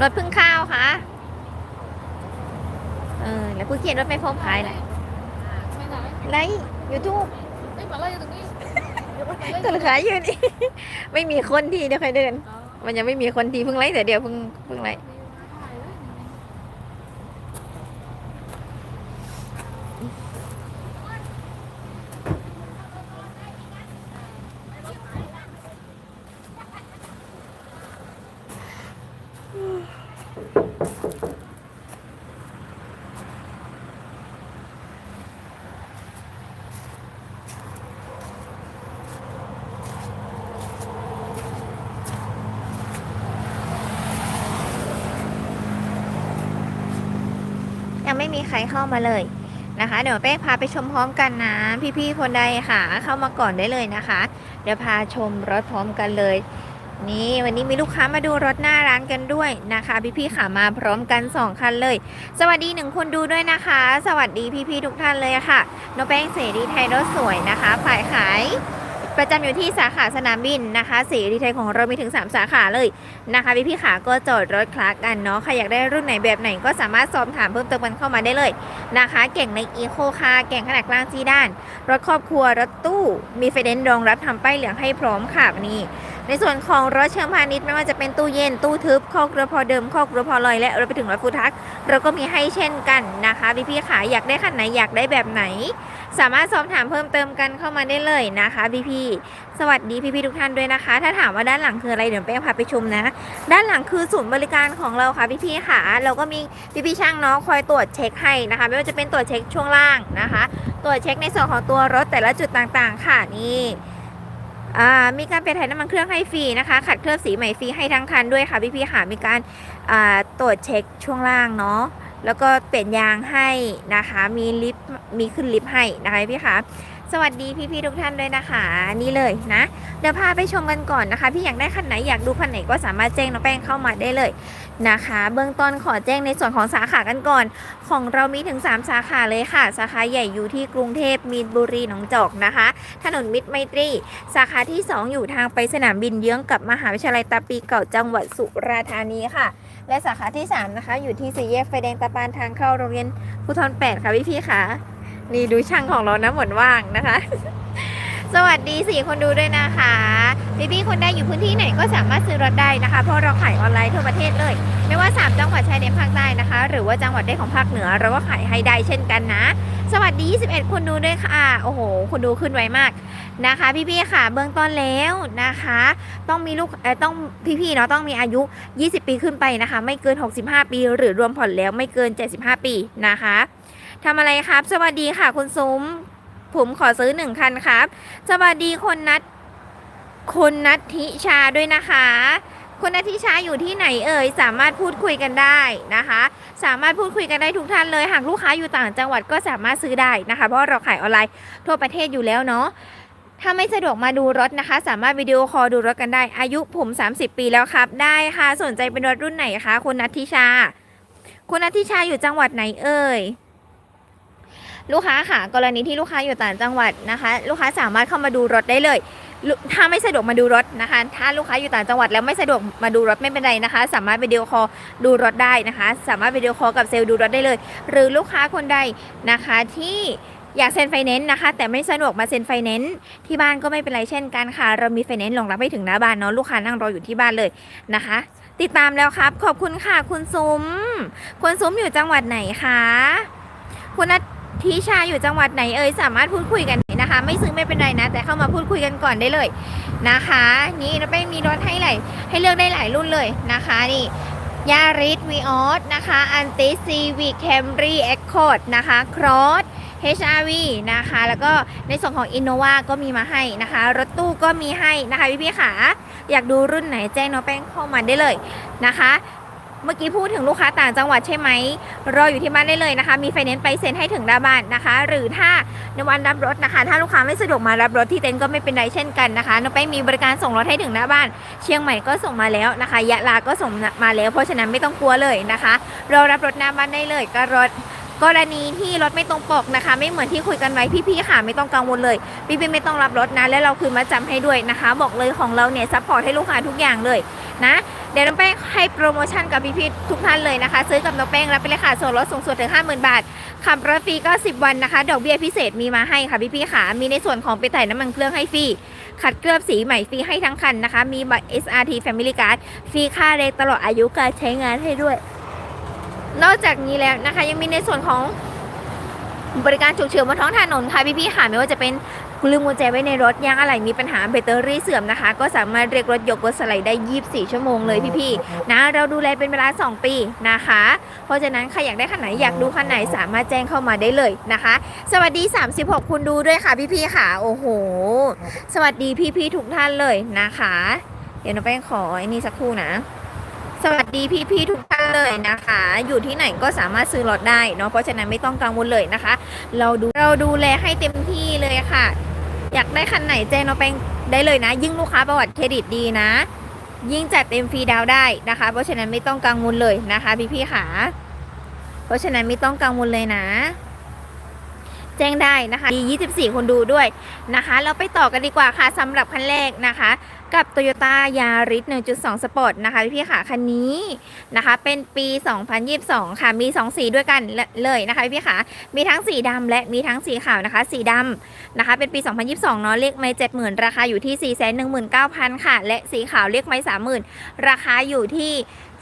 รถเพึ่งข้าวค่ะ เออ แล้วผู้เขียนรถไม่พบขายนะไม่ไหนไลฟ์ยูทูบไอ้ยมาไล่อยู่ตรงนี้ก็เลยขายอยู่นี่ ไม่มีคนที่เดี๋ยวใครเดิน มันยังไม่มีคนที่เพิ่งไลฟ์แต่เดียวเพิ่งเพิ่งไลฟ์ ม่มีใครเข้ามาเลยนะคะ เดี๋ยวเป้พาไปชมพร้อมกันนะ พี่ๆคนใดค่ะเข้ามาก่อนได้เลยนะคะ เดี๋ยวพาชมรถพร้อมกันเลย นี่วันนี้มีลูกค้ามาดูรถหน้าร้านกันด้วยนะคะ พี่ๆขามาพร้อมกัน 2 คันเลย สวัสดีหนึ่งคนดูด้วยนะคะ สวัสดีพี่ๆทุกท่านเลยค่ะน้องแป้งเสรีไทยรถสวยนะคะฝ่ายขาย ประจำอยู่ที่สาขาสนามบินนะคะสีดีไทยของเรามีถึง 3 สาขาเลยนะคะพี่ๆขาก็จอดรถคลากันเนาะใครอยากได้รุ่นไหนแบบไหนก็สามารถสอบถามเพิ่มเติมกันเข้ามาได้เลยนะคะ เก่งในอีโคคาเก่งขนาดกลางจีด้าน รถครอบครัวรถตู้มีไฟแนนซ์รองรับทำป้ายเหลืองให้พร้อมค่ะนี่ ในส่วนของรถเชิงพาณิชย์ไม่ว่าจะเป็นตู้เย็นตู้ทึบคอกเรือพอเดิมคอกเรือพอลอยและรถไปถึงรถฟูทัก เราก็มีให้เช่นกันนะคะพี่พี่ๆขาอยากได้คันไหนอยากได้แบบไหน สามารถสอบถามเพิ่มเติมกันเข้ามาได้เลยนะคะพี่พี่ๆสวัสดีพี่พี่ๆทุกท่านด้วยนะคะ ถ้าถามว่าด้านหลังคืออะไรเดี๋ยวแป้งพาไปชมนะ ด้านหลังคือศูนย์บริการของเราค่ะพี่พี่ๆค่ะเราก็มีพี่พี่ๆช่างเนาะคอยตรวจเช็คให้นะคะ ไม่ว่าจะเป็นตรวจเช็คช่วงล่างนะคะ ตรวจเช็คในส่วนของตัวรถแต่ละจุดต่างๆ ค่ะนี่ มีการเปลี่ยนถ่ายน้ำมันเครื่องให้ฟรีนะคะ ขัดเคลือบสีใหม่ฟรีให้ทั้งคันด้วยค่ะพี่พี่ๆค่ะมีการตรวจเช็คช่วงล่างเนาะแล้วก็เปลี่ยนยางให้นะคะ มีลิฟต์มีขึ้นลิฟต์ให้นะคะพี่ค่ะ สวัสดีพี่ๆทุกท่านด้วยนะคะ นี่เลยนะ เดี๋ยวพาไปชมกันก่อนนะคะ พี่อยากได้คันไหนอยากดูคันไหนก็สามารถแจ้งน้องแป้งเข้ามาได้เลยนะคะ เบื้องต้นขอแจ้งในส่วนของสาขากันก่อน ของเรามีถึง 3 สาขาเลยค่ะ สาขาใหญ่อยู่ที่กรุงเทพมีนบุรีหนองจอกนะคะ ถนนมิตรไมตรี สาขาที่ 2 อยู่ทางไปสนามบินเยื้องกับมหาวิทยาลัยตาปีเก่าจังหวัดสุราษฎร์ธานีค่ะ และสาขาที่ 3 นะคะ อยู่ที่สี่แยกไฟแดงตะปานทางเข้าโรงเรียนภูทร8ค่ะพี่พี่ๆค่ะ นี่ดูช่างของเรานะหมดว่างนะคะ สวัสดีสี่คนดูด้วยนะคะพี่พี่ๆคนใดอยู่พื้นที่ไหนก็สามารถซื้อรถได้นะคะ เพราะเราขายออนไลน์ทั่วประเทศเลย ไม่ว่า 3 จังหวัดชายแดนภาคใต้นะคะ หรือว่าจังหวัดได้ของภาคเหนือเราก็ขายให้ได้เช่นกันนะ สวัสดี 21 คนดูด้วยค่ะโอ้โหคนดูขึ้นไวมากนะคะ พี่ๆค่ะ เบื้องต้นแล้วนะคะ ต้องมีลูกต้องพี่ๆเนาะต้องมีอายุ 20 ปีขึ้นไปนะคะ ไม่เกิน 65 ปี หรือรวมผ่อนแล้วไม่เกิน 75 ปีนะคะ ทำอะไรครับ สวัสดีค่ะคุณซุ้ม ผมขอซื้อหนึ่งคันครับ สวัสดีคนนัดคุณนัทธิชาด้วยนะคะคุณนัทธิชาอยู่ที่ไหนเอ่ยสามารถพูดคุยกันได้นะคะ สามารถพูดคุยกันได้ทุกท่านเลยหากลูกค้าอยู่ต่างจังหวัดก็สามารถซื้อได้นะคะ เพราะเราขายออนไลน์ทั่วประเทศอยู่แล้วเนาะถ้าไม่สะดวกมาดูรถนะคะ สามารถวิดีโอคอลดูรถกันได้ อายุผม 30 ปีแล้วครับ ได้ค่ะ สนใจเป็นรถรุ่นไหนคะคุณนัทธิชา คุณนัทธิชาอยู่จังหวัดไหนเอ่ย ลูกค้าค่ะกรณีที่ลูกค้าอยู่ต่างจังหวัดนะคะ ลูกค้าสามารถเข้ามาดูรถได้เลย ถ้าไม่สะดวกมาดูรถนะคะ ถ้าลูกค้าอยู่ต่างจังหวัดแล้วไม่สะดวกมาดูรถไม่เป็นไรนะคะ สามารถวิดีโอคอลดูรถได้นะคะ สามารถวิดีโอคอลกับเซลล์ดูรถได้เลย หรือลูกค้าคนใดนะคะที่อยากเซ็นไฟแนนซ์นะคะ แต่ไม่สะดวกมาเซ็นไฟแนนซ์ที่บ้านก็ไม่เป็นไรเช่นกันค่ะ เรามีไฟแนนซ์รองรับให้ถึงหน้าบ้านเนาะลูกค้านั่งรออยู่ที่บ้านเลยนะคะ ติดตามแล้วครับ ขอบคุณค่ะ คุณซุ้มคุณซุ้มอยู่จังหวัดไหนคะคุณนัท ทิชาอยู่จังหวัดไหนเอ่ยสามารถพูดคุยกันนะคะ ไม่ซื้อไม่เป็นไรนะ แต่เข้ามาพูดคุยกันก่อนได้เลยนะคะ นี่เราไปมีรถให้หลายให้เลือกได้หลายรุ่นเลยนะคะนี่ยาริสวีออสนะคะอันติซีวีแคมรีเอ็กโคดนะคะครอส HRV นะคะ แล้วก็ในส่วนของ Innova ก็มีมาให้นะคะ รถตู้ก็มีให้นะคะพี่ๆค่ะอยากดูรุ่นไหนแจ้งน้องแป้งเข้ามาได้เลยนะคะ เมื่อกี้พูดถึงลูกค้าต่างจังหวัดใช่ไหมรออยู่ที่บ้านได้เลยนะคะ มีไฟแนนซ์ไปเซ็นให้ถึงหน้าบ้านนะคะ หรือถ้าในวันรับรถนะคะ ถ้าลูกค้าไม่สะดวกมารับรถที่เต็นท์ก็ไม่เป็นไรเช่นกันนะคะน้องแป้งมีบริการส่งรถให้ถึงหน้าบ้าน เชียงใหม่ก็ส่งมาแล้วนะคะ ยะลาก็ส่งมาแล้ว เพราะฉะนั้นไม่ต้องกลัวเลยนะคะรารับรถหน้าบ้านได้เลยก็รถกรณีที่รถไม่ตรงปกนะคะ ไม่เหมือนที่คุยกันไว้พี่ๆค่ะไม่ต้องกังวลเลย พี่ๆไม่ต้องรับรถนะ และเราคืนมาจำให้ด้วยนะคะ บอกเลยของเราเนี่ยซัพพอร์ตให้ลูกค้าทุกอย่างเลยนะ เดี๋ยวน้องแป้งให้โปรโมชั่นกับพี่ๆทุกท่านเลยนะคะ ซื้อกับน้องแป้งรับไปเลยค่ะส่วนลดสูงสุดถึง 50,000 บาทขับรถฟรีก็ 10 วันนะคะ ดอกเบี้ยพิเศษมีมาให้ค่ะพี่ๆค่ะ มีในส่วนของไปถ่ายน้ำมันเครื่องให้ฟรีขัดเคลือบสีใหม่ฟรีให้ทั้งคันนะคะ มีบัตร SRT Family Card ฟรีค่าเรทตลอดอายุการใช้งานให้ด้วย นอกจากนี้แล้วนะคะ ยังมีในส่วนของบริการฉุกเฉินบนท้องถนนค่ะพี่ๆค่ะไม่ว่าจะเป็น ลืมกุญแจไว้ในรถยางอะไหล่มีปัญหาแบตเตอรี่เสื่อมนะคะ ก็สามารถเรียกรถยกรถสไลด์ได้ 24 ชั่วโมงเลยพี่ๆนะเราดูแลเป็นเวลา 2 ปีนะคะ เพราะฉะนั้นใครอยากได้คันไหนอยากดูคันไหนสามารถแจ้งเข้ามาได้เลยนะคะ สวัสดี 36 คุณดูด้วยค่ะพี่ๆค่ะ โอ้โห สวัสดีพี่ๆทุกท่านเลยนะคะ เดี๋ยวน้องแป้งขอไอ้นี่สักครู่นะสวัสดีพี่ๆทุกท่านเลยนะคะ อยู่ที่ไหนก็สามารถซื้อรถได้เนาะเพราะฉะนั้นไม่ต้องกังวลเลยนะคะ เราดูเราดูแลให้เต็มที่เลยค่ะ อยากได้คันไหนแจ้งน้องแป้งได้เลยนะ ยิ่งลูกค้าประวัติเครดิตดีนะ ยิ่งจัดเต็มฟรีดาวได้นะคะ เพราะฉะนั้นไม่ต้องกังวลเลยนะคะพี่ๆค่ะเพราะฉะนั้นไม่ต้องกังวลเลยนะ แจ้งได้นะคะดี24 คนดูด้วยนะคะ เราไปต่อกันดีกว่าค่ะสำหรับคันแรกนะคะ กับ Toyota Yaris 1.2 Sport นะคะพี่ๆค่ะ คันนี้นะคะ เป็นปี 2022 ค่ะ มี 2 สีด้วยกันเลยนะคะพี่ๆค่ะ มีทั้งสีดำและมีทั้งสีขาวนะคะ สีดำนะคะ เป็นปี 2022 เนาะเลขไม่70,000 ราคาอยู่ที่ 419,000 ค่ะ และสีขาวเลขไม่30,000 ราคาอยู่ที่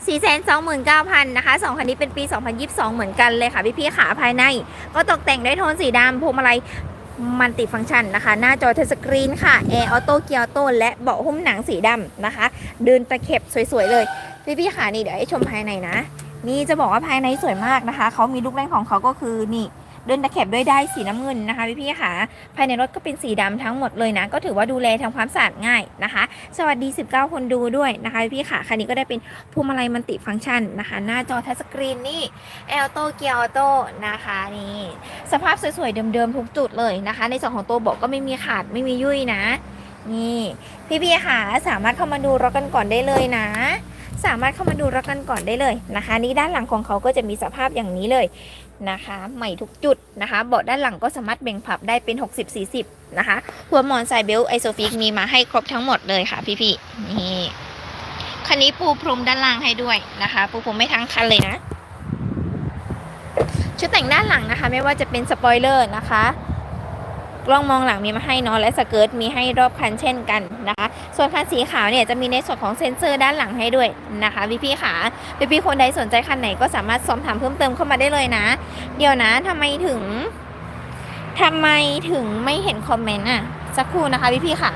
429,000นะคะสองคันนี้เป็นปี 2022 เหมือนกันเลยค่ะ พี่ๆขาภายใน ก็ตกแต่งด้วยโทนสีดำพวงมาลัยมันติฟังก์ชันนะคะ หน้าจอทัชสกรีนค่ะแอร์ออโต้เกียร์ออโต้และเบาะหุ้มหนังสีดำนะคะ เดินตะเข็บสวยๆเลย พี่ๆขานี่เดี๋ยวให้ชมภายในนะ นี่จะบอกว่าภายในสวยมากนะคะ เขามีลูกเล่นของเขาก็คือนี่ เดินตะเข็บด้วยได้สีน้ำเงินนะคะพี่ๆค่ะ ภายในรถก็เป็นสีดำทั้งหมดเลยนะ ก็ถือว่าดูแลทำความสะอาดง่ายนะคะ สวัสดี 19 คนดูด้วยนะคะพี่ๆค่ะ คันนี้ก็ได้เป็นพวงมาลัยมันติฟังก์ชันนะคะ หน้าจอทัชสกรีนนี่แอลโตเกียร์ออโต้นะคะนี่ สภาพสวยๆเดิมๆทุกจุดเลยนะคะ ในส่วนของตัวเบอกก็ไม่มีขาดไม่มียุ่ยนะ นี่พี่ๆค่ะสามารถเข้ามาดูรถกันก่อนได้เลยนะสามารถเข้ามาดูรถกันก่อนได้เลยนะคะ นี่ด้านหลังของเขาก็จะมีสภาพอย่างนี้เลย นะคะ ใหม่ทุกจุดนะคะเบาะด้านหลังก็สามารถเบ่งพับได้เป็น 60-40 นะคะ หัวหมอนสายเบลไอโซฟิกมีมาให้ครบทั้งหมดเลยค่ะพี่ๆนี่คันนี้ปูพรมด้านล่างให้ด้วยนะคะ ปูพรมไม่ทั้งคันเลยนะ ชุดแต่งด้านหลังนะคะ ไม่ว่าจะเป็นสปอยเลอร์นะคะ กล้องมองหลังมีมาให้เนาะและสเกิร์ตมีให้รอบคันเช่นกันนะคะ ส่วนคันสีขาวเนี่ยจะมีในส่วนของเซ็นเซอร์ด้านหลังให้ด้วยนะคะพี่พี่ขาพี่พี่คนใดสนใจคันไหนก็สามารถสอบถามเพิ่มเติมเข้ามาได้เลยนะ เดี๋ยวนะทำไมถึงทำไมถึงไม่เห็นคอมเมนต์อะสักครู่นะคะพี่พี่ขา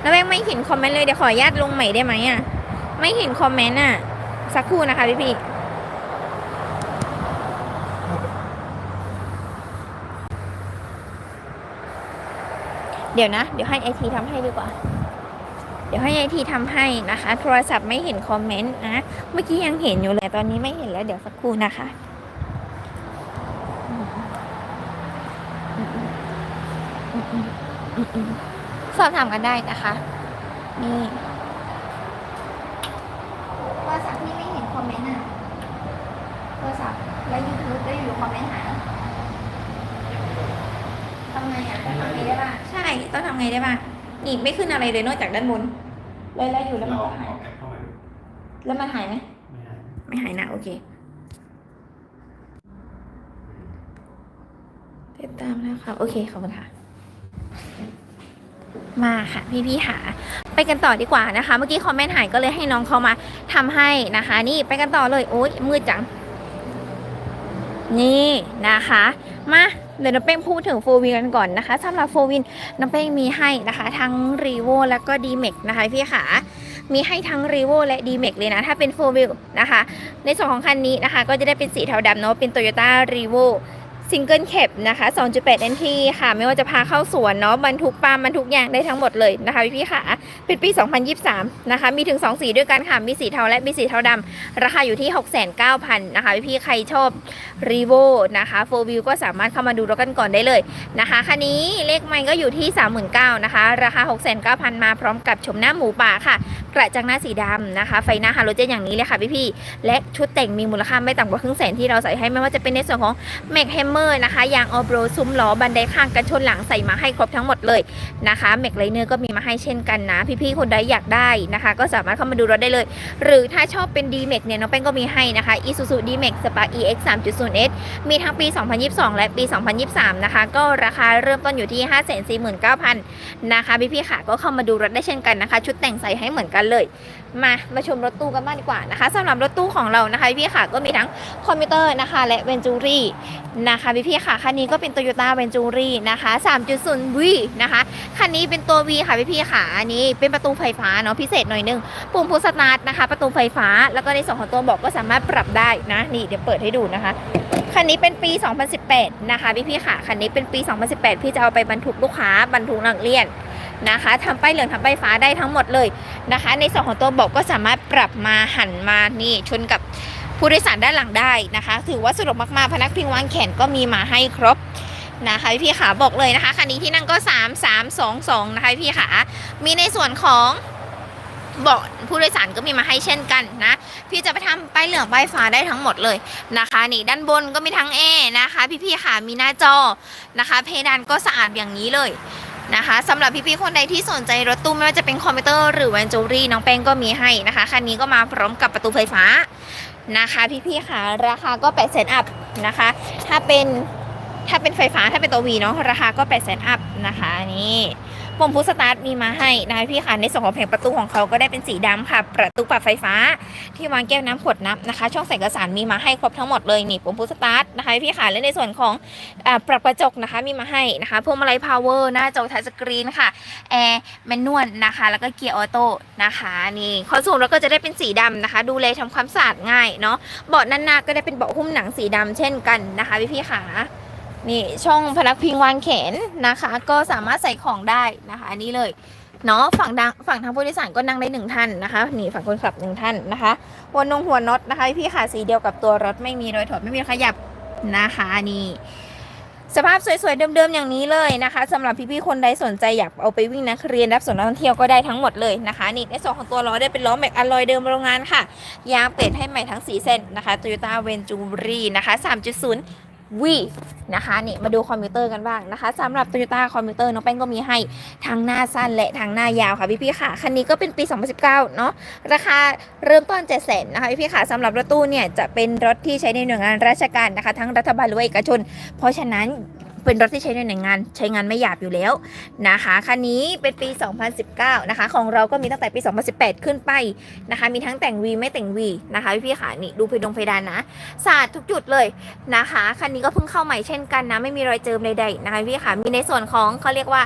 แล้วแม่งไม่เห็นคอมเมนต์เลยเดี๋ยวขออนุญาตลงใหม่ได้ไหมอะไม่เห็นคอมเมนต์อะสักครู่นะคะพี่พี่ เดี๋ยวนะ เดี๋ยวให้ไอทีทำให้ดีกว่า เดี๋ยวให้ไอทีทำให้นะคะ โทรศัพท์ไม่เห็นคอมเมนต์นะ เมื่อกี้ยังเห็นอยู่เลยตอนนี้ไม่เห็นแล้วเดี๋ยวสักครู่นะคะสอบถามกันได้นะคะ นี่โทรศัพท์ที่ไม่เห็นคอมเมนต์อะโทรศัพท์แล้วยูทูบได้อยู่คอมเมนต์หายทำไงอะต้องทำไงได้บ้างใช่ ต้องทำ ไงได้บ้างนี่ไม่ขึ้นอะไรเลยนอกจากด้านบนเลยแล้วอยู่แล้วมันเราก็หายเอาแอปเข้ามาดูแล้วมันหายไหมไม่ได้ไม่หายนะโอเคติดตามแล้วครับโอเคขอบคุณค่ะ มาค่ะพี่พี่ๆค่ะไปกันต่อดีกว่านะคะ เมื่อกี้คอมเมนต์หายก็เลยให้น้องเขามาทำให้นะคะ นี่ไปกันต่อเลยโอ๊ยมืดจัง นี่นะคะ มา เดี๋ยวน้ำเป้งพูดถึงโฟวินกันก่อนนะคะสำหรับโฟวินน้ำเป้งมีให้นะคะ ทั้งรีโวแล้วก็ดีเมกนะคะพี่ค่ะมีให้ทั้งรีโวและดีเมกเลยนะ ถ้าเป็นโฟวินนะคะ ในส่วนของคันนี้นะคะ ก็จะได้เป็นสีเทาดำเนาะเป็นโตโยต้ารีโว ซิงเกิลแคปนะคะ 2.8 NT ค่ะ ไม่ว่าจะพาเข้าสวนเนาะบรรทุกปาล์มบรรทุกยางได้ทั้งหมดเลยนะคะพี่พี่ๆค่ะเป็นปี 2023 นะคะ มีถึง 2 สีด้วยกันค่ะ มีสีเทาและมีสีเทาดำราคาอยู่ที่ 6,900นะคะพี่พี่ๆใครชอบ r e v o นะคะ4 wheel ก็สามารถเข้ามาดูรถกันก่อนได้เลยนะคะคันนี้เลขไมค์ก็อยู่ที่ 39,000นะคะ ราคา 6,900 มาพร้อมกับชมหน้าหมูป่าค่ะ กระจังหน้าสีดำนะคะ ไฟหน้าฮาโลเจนอย่างนี้เลยค่ะพี่ๆและชุดแต่งมีมูลค่าไม่ต่ำกว่าครึ่งแสนที่เราใส่ให้ไม่ว่าจะเป็นในส่วนของแม็กแฮมเมอร์นะคะยางออโบรซุ้มล้อบันไดข้างกันชนหลังใส่มาให้ครบทั้งหมดเลยนะคะแม็กไลเนอร์ก็มีมาให้เช่นกันนะ พี่ๆคนใดอยากได้นะคะ ก็สามารถเข้ามาดูรถได้เลย หรือถ้าชอบเป็น d m a x เนี่ยน้องแป้งก็มีให้นะคะ Isuzu D-Max Spark EX 3.0S มีทั้งปี 2022 และปี 2023 นะคะ ก็ราคาเริ่มต้นอยู่ที่ 549,000 นะคะพี่ๆค่ะก็เข้ามาดูรถได้เช่นกันนะคะ ชุดแต่งใส่ให้เหมือนกันเลย มามาชมรถตู้กันบ้างดีกว่านะคะสำหรับรถตู้ของเรานะคะพี่ค่ะก็มีทั้งคอมพิวเตอร์นะคะ และเวนจูรี่นะคะพี่ๆค่ะคันนี้ก็เป็น Toyota v e n t u r i นะคะ 3.0V นะคะคันนี้เป็นตัว V ค่ะพี่ๆค่ะอันนี้เป็นประตูไฟฟ้าเนาะพิเศษหน่อยนึงปุ่มพุสตาร์ทนะคะ ประตูไฟฟ้าแล้วก็ในส่วนของตัวบอกก็สามารถปรับได้นะนี่เดี๋ยวเปิดให้ดูนะคะคันนี้เป็นปี 2018 นะคะพี่พี่ค่ะคันนี้เป็นปี 2018 พี่จะเอาไปบรรทุกลูกค้าบรรทุกนักเรียน นะคะทำป้ายเหลืองทำป้ายฟ้าได้ทั้งหมดเลยนะคะ ในส่วนของตัวเบอกก็สามารถปรับมาหันมานี่ชนกับผู้โดยสารด้านหลังได้นะคะ ถือว่าสะดวกมากๆพนักพิงวางแขนก็มีมาให้ครบนะคะพี่ๆค่ะบอกเลยนะคะคันนี้ที่นั่งก็ 3 3 2 2นะคะพี่ๆค่ะมีในส่วนของเบาะผู้โดยสารก็มีมาให้เช่นกันนะ พี่จะไปทำป้ายเหลืองป้ายฟ้าได้ทั้งหมดเลยนะคะนี่ด้านบนก็มีทั้งแอร์นะคะ พี่ๆค่ะมีหน้าจอนะคะ เพดานก็สะอาดอย่างนี้เลย นะคะสำหรับพี่ๆคนใดที่สนใจรถตู้ไม่ว่าจะเป็นคอมพิวเตอร์หรือแวนจูรี่น้องแป้งก็มีให้นะคะคันนี้ก็มาพร้อมกับประตูไฟฟ้านะคะ พี่ๆค่ะราคาก็8ปดแสนอัพนะคะ ถ้าเป็นถ้าเป็นไฟฟ้าถ้าเป็นตัววีเนาะราคาก็8ปดแสนอัพนะคะนี่ ปุ่มพุชสตาร์ทมีมาให้นะคะพี่ค่ะในส่วนของแผงประตูของเขาก็ได้เป็นสีดำค่ะ ประตูปรับไฟฟ้า ที่วางแก้วน้ำขวดน้ำนะคะ ช่องใส่เอกสารมีมาให้ครบทั้งหมดเลยนี่ปุ่มพุชสตาร์ทนะคะพี่ค่ะและในส่วนของอปรับกระจกนะคะมีมาให้นะคะพวงมาลัยพาวเวอร์หน้าจอทัชสกรีนค่ะแอร์แมนนวลนะคะ แล้วก็เกียร์ออโต้นะคะนี่คอนโซลเราก็จะได้เป็นสีดำนะคะ ดูแลทำความสะอาดง่ายเนาะเบาะด้านหน้าก็ได้เป็นเบาะหุ้มหนังสีดำเช่นกันนะคะพี่พี่ค่ะ นี่ช่องพนักพิงวางแขนนะคะ ก็สามารถใส่ของได้นะคะ อันนี้เลยเนาะฝั่งดังฝั่งทางผู้โดยสารก็นั่งได้หนึ่งท่านนะคะ นี่ฝั่งคนขับหนึ่งท่านนะคะหัวนงหัวน็อตนะคะพี่ค่ะสีเดียวกับตัวรถไม่มีรอยถอดไม่มีขยับนะคะนี่สภาพสวยๆ เดิมๆ อย่างนี้เลยนะคะสำหรับพี่ๆ คนใดสนใจอยากเอาไปวิ่งนักเรียนรับส่งนักท่องเที่ยวก็ได้ทั้งหมดเลยนะคะนี่ในส่วนของตัวล้อได้เป็นล้อแม็กอลลอยเดิมโรงงานค่ะ ยางเปลี่ยนให้ใหม่ทั้งสีเส้นนะคะ Toyota Venturi นะคะ 3.0 วีนะคะนี่มาดูคอมพิวเตอร์กันบ้างนะคะสำหรับ Toyota คอมพิวเตอร์น้องแป้งก็มีให้ทั้งหน้าสั้นและทั้งหน้ายาวค่ะพี่ๆค่ะ คันนี้ก็เป็นปี 2019 เนาะราคาเริ่มต้น 7 0 0 0 0นะคะพี่ๆค่ะสำหรับรถตู้เนี่ยจะเป็นรถที่ใช้ในหน่วยงานราชการนะคะ ทั้งรัฐบาลหรือเอกชน เพราะฉะนั้น เป็นรถที่ใช้ในหน่วยงานใช้งานไม่หยาบอยู่แล้วนะคะคันนี้เป็นปี 2019 นะคะ ของเราก็มีตั้งแต่ปี 2018 ขึ้นไปนะคะ มีทั้งแต่ง V ไม่แต่ง V นะคะพี่ๆค่ะนี่ดูเพดงเพดานนะสะอาดทุกจุดเลยนะคะคันนี้ก็เพิ่งเข้าใหม่เช่นกันนะ ไม่มีรอยเจิมใดๆนะคะพี่ค่ะมีในส่วนของเขาเรียกว่า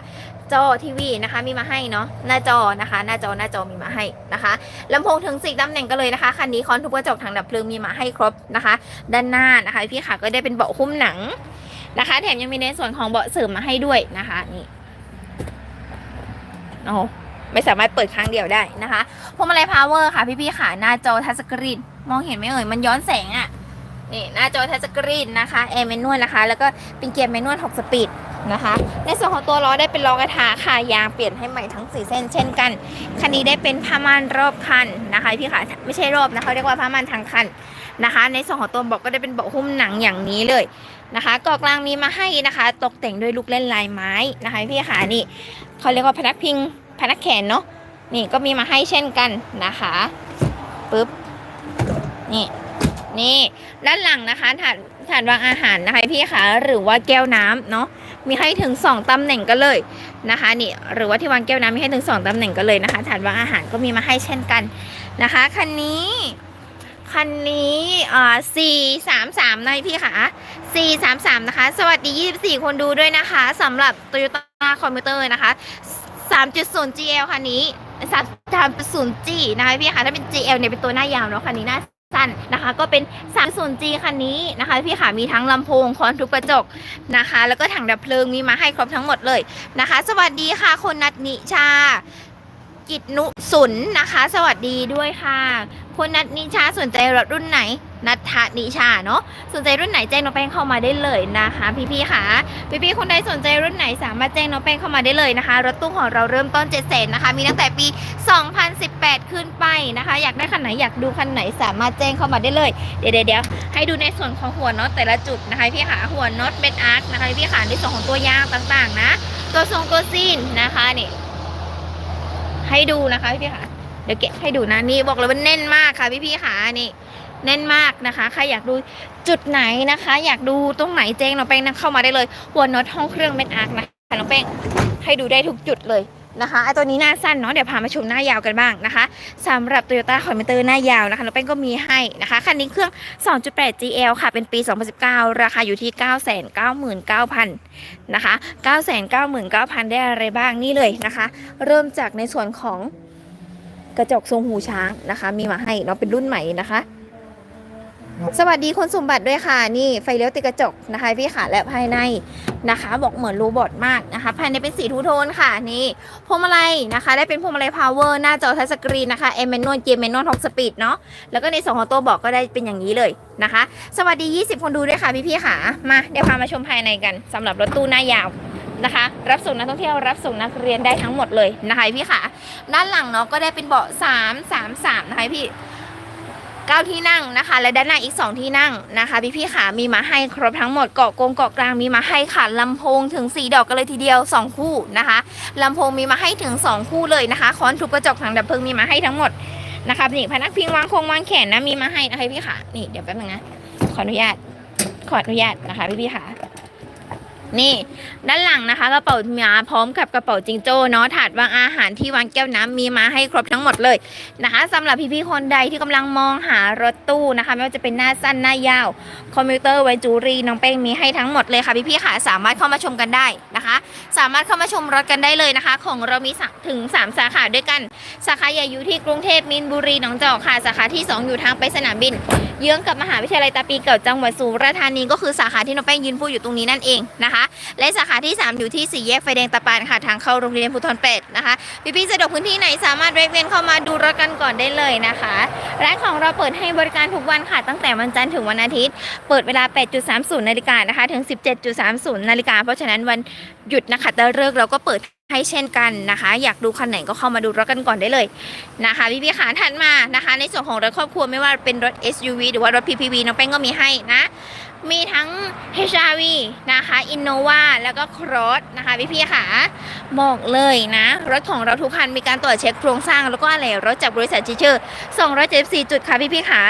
จอทีวีนะคะมีมาให้เนาะหน้าจอนะคะ หน้าจอหน้าจอมีมาให้นะคะลำโพงถึงสี่ตำแหน่งกันเลยนะคะคันนี้คอนทุกกระจกทางดับเพลิงมีมาให้ครบนะคะ ด้านหน้านะคะ พี่ค่ะก็ได้เป็นเบาะหุ้มหนัง นะคะ แถมยังมีในส่วนของเบาะเสริมมาให้ด้วยนะคะนี่โอ้ไม่สามารถเปิดครั้งเดียวได้นะคะพวงมาลัยพาวเวอร์ค่ะพี่ๆค่ะหน้าจอทัชสกรีนมองเห็นไหมเอ่ยมันย้อนแสงอะนี่หน้าจอทัชสกรีนนะคะแอร์แมนนวลนะคะ แล้วก็เป็นเกียร์แมนนวล6สปีดนะคะ ในส่วนของตัวล้อได้เป็นล้อกระทะค่ะยางเปลี่ยนให้ใหม่ทั้ง 4 เส้น เช่นกัน คันนี้ได้เป็นผ้าม่านรอบคันนะคะพี่ค่ะไม่ใช่รอบนะคะเขาเรียกว่าผ้าม่านทางคันนะคะ ในส่วนของตัวเบอกก็ได้เป็นเบาะหุ้มหนังอย่างนี้เลย นะคะเกาะกลางมีมาให้นะคะ ตกแต่งด้วยลูกเล่นลายไม้นะคะพี่ค่ะนี่เขาเรียกว่าพนักพิงพนักแขนเนาะนี่ก็มีมาให้เช่นกันนะคะปึ๊บนี่นี่ด้านหลังนะคะถาดถาดวางอาหารนะคะพี่คะหรือว่าแก้วน้ำเนาะมีให้ถึง 2ตำแหน่งกันเลยนะคะนี่หรือว่าที่วางแก้วน้ำมีให้ถึง 2ตำแหน่งกันเลยนะคะถาดวางอาหารก็มีมาให้เช่นกันนะคะคันนี้ คันนี้อ่า4 3 3นะพี่ค่ะ4 3 3 นะคะ สวัสดี 24 คนดูด้วยนะคะสำหรับ Toyota Commuter นะคะ 3.0 GL คันนี้3.0 G นะคะพี่ค่ะถ้าเป็น GL เนี่ยเป็นตัวหน้ายาวเนาะคันนี้หน้าสั้นนะคะก็เป็น 30G คันนี้นะคะพี่ขามีทั้งลำโพงคอนทุบกระจกนะคะ แล้วก็ถังดับเพลิงมีมาให้ครบทั้งหมดเลยนะคะ สวัสดีค่ะคุณนัทนิชากิจนุสุนนะคะ สวัสดีด้วยค่ะ คุณนัทนิชาสนใจรถรุ่นไหน นัทธนิชาเนาะสนใจรุ่นไหนแจ้งน้องแป้งเข้ามาได้เลยนะคะ พี่ๆค่ะ พี่ๆคนใดสนใจรุ่นไหนสามารถแจ้งน้องแป้งเข้ามาได้เลยนะคะ รถตู้ของเราเริ่มต้น7 0 0 0นนะคะ มีตั้งแต่ปี 2018 ขึ้นไปนะคะ อยากได้คันไหนอยากดูคันไหนสามารถแจ้งเข้ามาได้เลย เดี๋ยวเดี๋ยวๆให้ดูในส่วนของหัวน็อตแต่ละจุดนะคะพี่ขาหัวน็อตเบนอาร์คนะคะพี่ขาในส่วนของตัวยางต่างๆนะ ตัวทรงตัวซีนนะคะนี่ให้ดูนะคะพี่ขา เดี๋ยวเก็บให้ดูนะนี่บอกเลยว่าแน่นมากค่ะพี่พี่ขานี่แน่นมากนะคะ ใครอยากดูจุดไหนนะคะ อยากดูตรงไหนแจ้งน้องแป้งนะเข้ามาได้เลยหัวน็อตห้องเครื่องเบนอาร์คนะคะน้องแป้งให้ดูได้ทุกจุดเลยนะคะไอตัวนี้หน้าสั้นเนาะเดี๋ยวพามาชมหน้ายาวกันบ้างนะคะสำหรับ Toyota c o m m u t e r หน้ายาวนะคะน้องแป้งก็มีให้นะคะคันนี้เครื่อง 2.8 GL ค่ะ เป็นปี 2019 ราคาอยู่ที่ 999,000นะคะ 999,000 ได้อะไรบ้างนี่เลยนะคะ เริ่มจากในส่วนของ กระจกทรงหูช้างนะคะ มีมาให้เนาะเป็นรุ่นใหม่นะคะ สวัสดีคนสมบัติด้วยค่ะ นี่ไฟเลี้ยวติดกระจกนะคะพี่ขาและภายในนะคะ บอกเหมือนโรบอทมากนะคะ ภายในเป็นสีทูโทนค่ะนี่พวงมาลัยนะคะได้เป็นพวงมาลัยพาวเวอร์หน้าจอทัชสกรีนนะคะเอเมนนวลเกียร์เมนนวลท็อกสปีดเนาะแล้วก็ในส่วนของตัวบอกก็ได้เป็นอย่างนี้เลยนะคะ สวัสดี 20 คนดูด้วยค่ะพี่ๆค่ะมาเดี๋ยวพามาชมภายในกันสำหรับรถตู้หน้ายาว นะคะ รับส่งนักท่องเที่ยวรับส่งนักเรียนได้ทั้งหมดเลยนะคะพี่ค่ะ ด้านหลังเนาะก็ได้เป็นเบาะ3 3 3นะคะพี่เก้าที่นั่งนะคะ และด้านหน้าอีก 2 ที่นั่งนะคะ พี่พี่ขามีมาให้ครบทั้งหมดเกาะกงเกาะกลางมีมาให้ค่ะลำโพงถึง 4 ดอกกันเลยทีเดียว 2 คู่นะคะลำโพงมีมาให้ถึง 2 คู่เลยนะคะค้อนทุบกระจกถังดับเพลิงมีมาให้ทั้งหมดนะคะนี่พนักพิงวางโครงวางแขนนะมีมาให้นะคะพี่ขานี่เดี๋ยวแป๊บนึงนะขออนุญาตขออนุญาตนะคะพี่พี่ขา นี่ ด้านหลังนะคะกระเป๋ามาพร้อมกับกระเป๋าจิงโจ้เนาะถาดวางอาหารที่วางแก้วน้ำมีมาให้ครบทั้งหมดเลยนะคะสำหรับพี่ๆคนใดที่กำลังมองหารถตู้นะคะ ไม่ว่าจะเป็นหน้าสั้นหน้ายาว คอมพิวเตอร์ไวจูรีน้องเป้งมีให้ทั้งหมดเลยค่ะพี่ๆค่ะสามารถเข้ามาชมกันได้นะคะ สามารถเข้ามาชมรถกันได้เลยนะคะ ของเรามีถึง 3 สาขาด้วยกัน สาขาใหญ่อยู่ที่กรุงเทพมินบุรีหนองจอกค่ะสาขาที่ 2 อยู่ทางไปสนามบิน เยื้องกับมหาวิทยาลัยตาปีเก่าจังหวัดสุราษฎร์ธานีก็คือสาขาที่น้องแป้งยืนพูดอยู่ตรงนี้นั่นเองนะคะและสาขาที่ 3 อยู่ที่สี่แยกไฟแดงตะปานค่ะทางเข้าโรงเรียนภูทรเป็ดนะคะพี่ๆสะดวกพื้นที่ไหนสามารถแวะเวียนเข้ามาดูรถกันก่อนได้เลยนะคะ ร้านของเราเปิดให้บริการทุกวันค่ะตั้งแต่วันจันทร์ถึงวันอาทิตย์ เปิดเวลา 8.30นาฬิกานะคะถึง 17.30นาฬิกาเพราะฉะนั้นวันหยุดนะคะแต่เลิกเราก็เปิดให้เช่นกันนะคะ อยากดูคันไหนก็เข้ามาดูรถกันก่อนได้เลยนะคะพี่ๆขาถัดมานะคะ ในส่วนของรถครอบครัวไม่ว่าเป็นรถ SUV หรือว่ารถ PPV น้องแป้งก็มีให้นะ มีทั้ง HRV นะคะ Innova แล้วก็ Cross นะคะพี่ๆค่ะบอกเลยนะ รถของเราทุกคันมีการตรวจเช็คโครงสร้างแล้วก็อะไรรถจากบริษัทจิเชอร์274 จุดค่ะพี่ๆค่ะ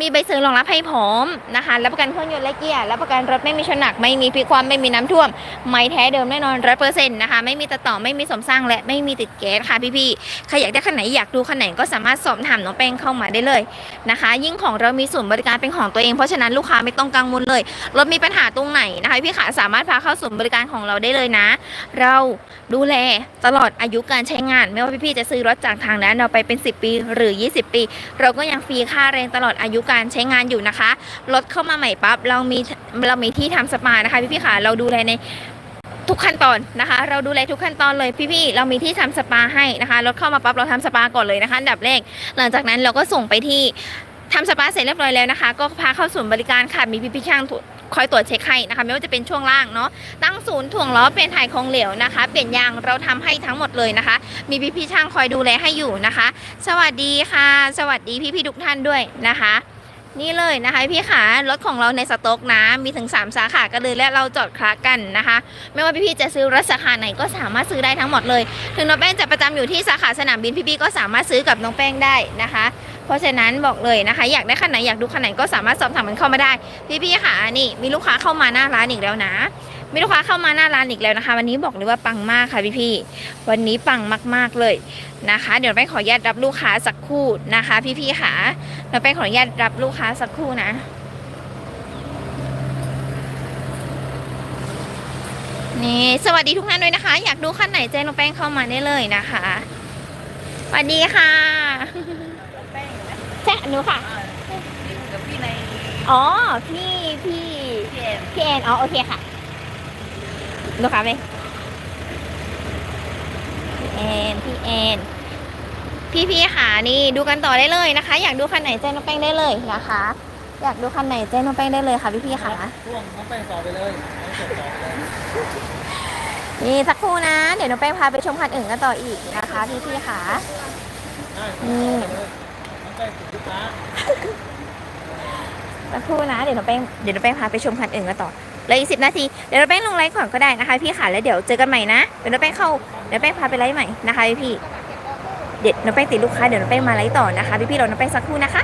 มีใบเซอร์รองรับให้พร้อมนะคะรับประกันเครื่องยนต์และเกียร์รับประกันรถไม่มีชนหนัก ไม่มีพลิกความไม่มีน้ำท่วม ไม่แท้เดิมแน่นอนร้อยเปอร์เซ็นต์นะคะ ไม่มีตัดต่อไม่มีสมสร้างและไม่มีติดแก๊สค่ะพี่ๆใครอยากได้คันไหนอยากดูคันไหนก็สามารถสอบถามน้องแป้งเข้ามาได้เลยนะคะ ยิ่งของเรามีศูนย์บริการเป็นของตัวเองเพราะฉะนั้นลูกค้าไม่ต้องกังวลเลยรถมีปัญหาตรงไหนนะคะพี่ขาสามารถพาเข้าศูนย์บริการของเราได้เลยนะ เราดูแลตลอดอายุการใช้งาน ไม่ว่าพี่ๆจะซื้อรถจากทางร้นเราไปเป็น 10 ปี หรือ 20 ปี เราก็ยังฟรีค่าแรงตลอดอายุการใช้งานอยู่นะคะ รถเข้ามาใหม่ปั๊บเรามีเรามีที่ทำสปานะคะพี่ๆขาเราดูแลในทุกขั้นตอนนะคะ เราดูแลทุกขั้นตอนเลยพี่ๆเรามีที่ทำสปาให้นะคะรถเข้ามาปั๊บเราทำสปาก่อนเลยนะคะอันดับแรก หลังจากนั้นเราก็ส่งไปที่ทำสปาเสร็จเรียบร้อยแล้วนะคะ ก็พาเข้าศูนย์บริการค่ะมีพี่พี่ๆช่าง คอยตรวจเช็คให้นะคะ ไม่ว่าจะเป็นช่วงล่างเนาะตั้งศูนย์ถ่วงล้อเปลี่ยนถ่ายของเหลวนะคะ เปลี่ยนยางเราทำให้ทั้งหมดเลยนะคะ มีพี่พี่ช่างคอยดูแลให้อยู่นะคะ สวัสดีค่ะ สวัสดีพี่พี่ทุกท่านด้วยนะคะนี่เลยนะคะพี่ขารถของเราในสต็อกนะมีถึง 3 สาขากันเลยและเราจอดคลากันนะคะ ไม่ว่าพี่ๆจะซื้อรถสาขาไหนก็สามารถซื้อได้ทั้งหมดเลย ถึงน้องแป้งจะประจำอยู่ที่สาขาสนามบินพี่ๆก็สามารถซื้อกับน้องแป้งได้นะคะ เพราะฉะนั้นบอกเลยนะคะ อยากได้คันไหนอยากดูคันไหนก็สามารถสอบถามมันเข้ามาได้ พี่ๆค่ะนี่มีลูกค้าเข้ามาหน้าร้านอีกแล้วนะมีลูกค้าเข้ามาหน้าร้านอีกแล้วนะคะ วันนี้บอกเลยว่าปังมากค่ะพี่ๆวันนี้ปังมากๆเลยนะคะ เดี๋ยวแป้งขออนุญาตรับลูกค้าสักครู่นะคะ พี่ๆค่ะเดี๋ยวแป้งขออนุญาตรับลูกค้าสักครู่นะนี่สวัสดีทุกท่านด้วยนะคะ อยากดูคันไหนแจ้งน้องแป้งเข้ามาได้เลยนะคะสวัสดีค่ะ ใช่หนูค่ะกับพี่ในอ๋อ พี่พี่เพียนพี่แอนอ๋อโอเคค่ะลูกค้าไหมพี่แอนพี่แอนพี่พี่ๆค่ะนี่ดูกันต่อได้เลยนะคะ อยากดูคันไหนแจ้งน้องแป้งได้เลยนะคะ อยากดูคันไหนแจ้งน้องแป้งได้เลยค่ะพี่พี่ๆค่ะช่วงน้องแป้งต่อไปเลยน้องจบต่อไปเลยนี่สักครู่นะ เดี๋ยวน้องแป้งพาไปชมคันอื่นกันต่ออีกนะคะ พี่พี่ๆค่ะได้อื มาสักครู่นะ เดี๋ยวน้องแป้งเดี๋ยวน้องแป้งพาไปชมคันอื่นกันต่อเหลยอีกสิบนาที เดี๋ยวน้องแป้งลงไลฟ์ก่อนก็ได้นะคะ พี่ค่ะแล้วเดี๋ยวเจอกันใหม่นะ เดี๋ยวน้องแป้งเข้าเดี๋ยวน้องแป้งพาไปไลฟ์ใหม่นะคะพี่พี่ เดี๋ยวน้องแป้งติดลูกค้าเดี๋ยวน้องแป้งมาไลฟ์ต่อนะคะ พี่พี่ๆเราน้องแป้งสักครู่นะคะ